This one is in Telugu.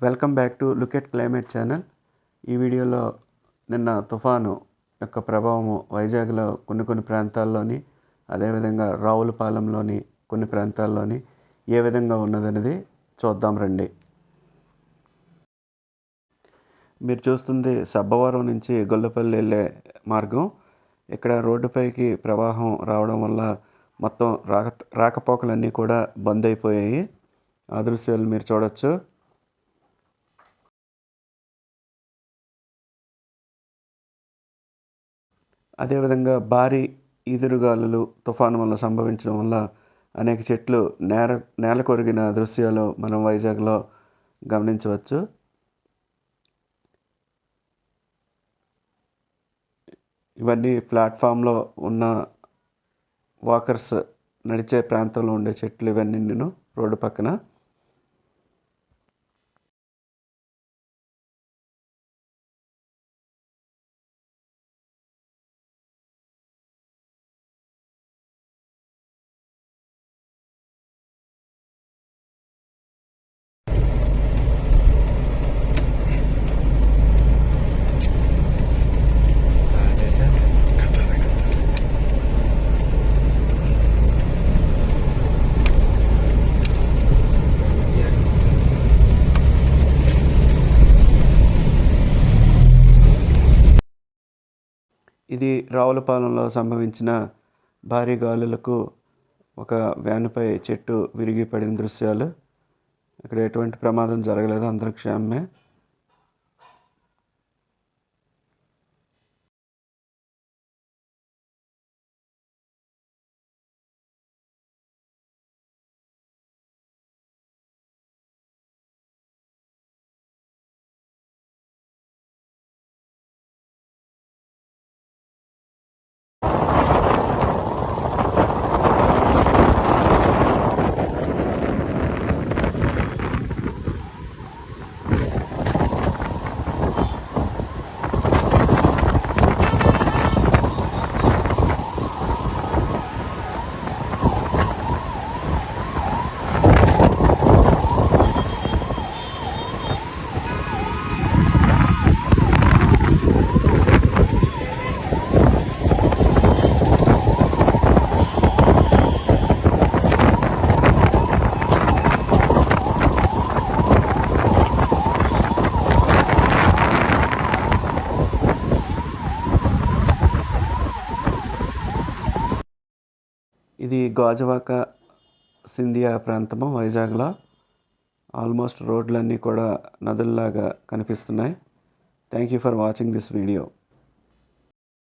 Welcome back to look at climate channel. ఈ వీడియోలో నిన్న తుఫాను యొక్క ప్రభావము వైజాగ్లో కొన్ని కొన్ని ప్రాంతాల్లోని అదేవిధంగా రావులపాలెంలోని కొన్ని ప్రాంతాల్లోని ఏ విధంగా ఉన్నదనేది చూద్దాం రండి. మీరు చూస్తుంది సబ్బవరం నుంచి గొల్లపల్లి వెళ్ళే మార్గం. ఇక్కడ రోడ్డుపైకి ప్రవాహం రావడం వల్ల మొత్తం రాక రాకపోకలన్నీ కూడా బంద్ అయిపోయాయి. ఆ దృశ్యాలు మీరు చూడొచ్చు. అదేవిధంగా భారీ ఈదురుగాలులు తుఫాను వల్ల సంభవించడం వల్ల అనేక చెట్లు నేల నేల కొరిగిన దృశ్యాలు మనం వైజాగ్లో గమనించవచ్చు. ఇవన్నీ ప్లాట్ఫామ్లో ఉన్న వాకర్స్ నడిచే ప్రాంతంలో ఉండే చెట్లు ఇవన్నీ నేను రోడ్డు పక్కన ఇది రావులపాలెంలో సంభవించిన భారీ గాలులకు ఒక వ్యానుపై చెట్టు విరిగి పడిన దృశ్యాలు. ఇక్కడ ఎటువంటి ప్రమాదం జరగలేదు. అందరూ క్షేమమే ఇది గాజువాక సింధియా ప్రాంతము వైజాగ్లో. ఆల్మోస్ట్ రోడ్లన్నీ కూడా నదుల్లాగా కనిపిస్తున్నాయి. Thank you for watching this video